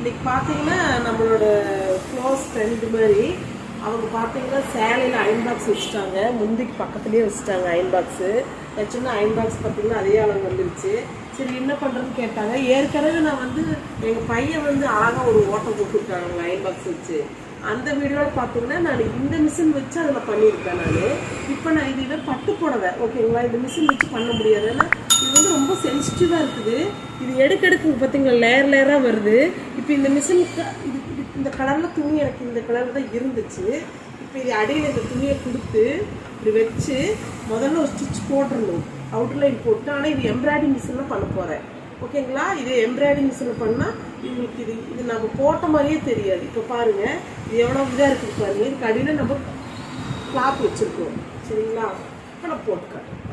இன்னைக்கு பார்த்தீங்கன்னா நம்மளோட க்ளோஸ் ஃப்ரெண்டு மாதிரி அவங்க பார்த்தீங்கன்னா சேலையில் அயன் பாக்ஸ் வச்சுட்டாங்க. முந்திக்கு பக்கத்துலேயே வச்சுட்டாங்க அயன் பாக்ஸு வச்சுன்னா அயன் பாக்ஸ் பார்த்தீங்கன்னா அதே அளவு வந்துருச்சு. சரி என்ன பண்ணுறதுன்னு கேட்டாங்க. ஏற்கனவே நான் வந்து எங்கள் பையன் வந்து அழகாக ஒரு ஓட்டம் கொடுத்துருக்காங்க அயன் பாக்ஸ் வச்சு. அந்த வீடியோவில் பார்த்தீங்கன்னா நான் இந்த மிஷின் வச்சு அதில் பண்ணியிருக்கேன் நான். இப்போ நான் இது இதை பட்டு புடவை. ஓகேங்களா? இந்த மிஷின் வச்சு பண்ண முடியாது இது தான் சென்சிட்டிவாக இருக்குது. இது எடுக்க எடுக்க பார்த்தீங்களா? லேயர் லேயராக வருது. இப்போ இந்த மிஷினுக்கு இது இந்த கலரில் துணி எனக்கு இந்த கலர் தான் இருந்துச்சு. இப்போ இது அடியில் இந்த துணியை கொடுத்து இப்படி வச்சு முதல்ல ஒரு ஸ்டிச் போட்டுடணும். அவுட்லைன் போட்டு ஆனால் இது எம்ப்ராய்டிங் மிஷினில் பண்ண போகிறேன் ஓகேங்களா இது எம்ப்ராய்டிங் மிஷினில் பண்ணால் இவங்களுக்கு இது இது நம்ம போட்ட மாதிரியே தெரியாது. இப்போ பாருங்கள் இது எவ்வளோ இதாக இருக்குது பாருங்கள் இதுக்கு அடியில் நம்ம கிளாப் வச்சுருக்கோம். சரிங்களா? இப்போ நான் போட்டு காட்டுறேன்.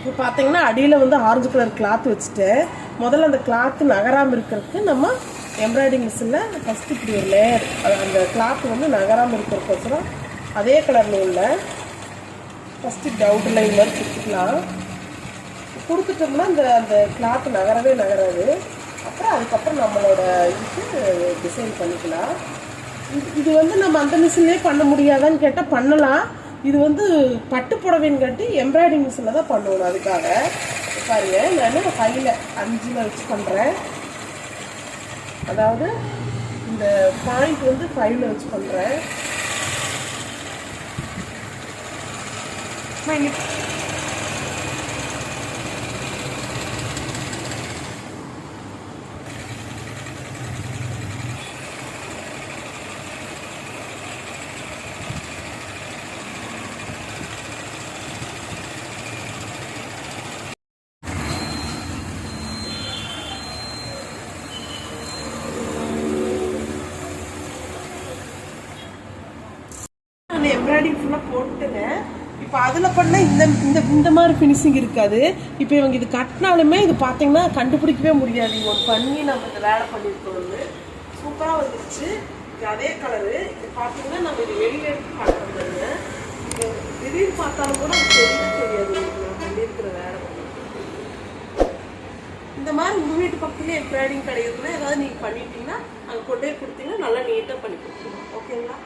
இப்போ பார்த்தீங்கன்னா அடியில் வந்து ஆரஞ்சு கலர் கிளாத் வச்சுட்டேன் முதல்ல அந்த கிளாத்து நகராமல் இருக்கிறதுக்கு நம்ம எம்ப்ராய்டிங் மிஷினில் ஃபஸ்ட்டு இப்படி ஒரு லேயர் அந்த கிளாத் வந்து நகராமல் இருக்கிறதுக்கோசரம் அதே கலரில் உள்ள ஃபஸ்ட்டு டவுட் லைன் மாதிரி கொடுத்துக்கலாம். கொடுத்துட்டோம்னா அந்த அந்த கிளாத் நகரவே நகராது. அப்புறம் அதுக்கப்புறம் நம்மளோட இதுக்கு டிசைன் பண்ணிக்கலாம். இது இது வந்து நம்ம அந்த மிஷின்லேயே பண்ண முடியாதான்னு கேட்டால் பண்ணலாம். இது வந்து பட்டு புடவைன்னு கட்டி எம்ப்ராய்டிங் மிஷினில் தான் பண்ணணும் அதுக்காக. பாருங்க நான் கையில் அஞ்சில் வச்சு பண்ணுறேன் அதாவது இந்த பாயிண்ட் வந்து ஃபைவ்ல வச்சு பண்ணுறேன் நான் எம்ப்ராய்டிங் ஃபுல்லாக போட்டுங்க இப்போ அதில் பண்ணால் இந்த இந்த இந்த மாதிரி ஃபினிஷிங் இருக்காது. இப்போ இவங்க இது கட்டினாலுமே இது பார்த்தீங்கன்னா கண்டுபிடிக்கவே முடியாது. இவங்க பண்ணி நம்ம இந்த வேலை பண்ணியிருக்கோம்னு சூப்பராக வந்துருச்சு. இது அதே கலரு இது பார்த்தீங்கன்னா நம்ம இது வெளியில எடுத்து பார்க்குறோங்க திடீர்னு பார்த்தாலும் கூட தெரிய தெரியவே தெரியாது. நான் பண்ணியிருக்கிற வேலை. இந்த மாதிரி உங்கள் வீட்டு பக்கத்துலேயே எம்ப்ராய்டிங் கிடைக்குதுன்னா ஏதாவது நீங்கள் பண்ணிட்டீங்கன்னா அங்கே கொண்டு போய் கொடுத்தீங்கன்னா நல்லா நீட்டாக பண்ணி கொடுத்துருவோம். ஓகேங்களா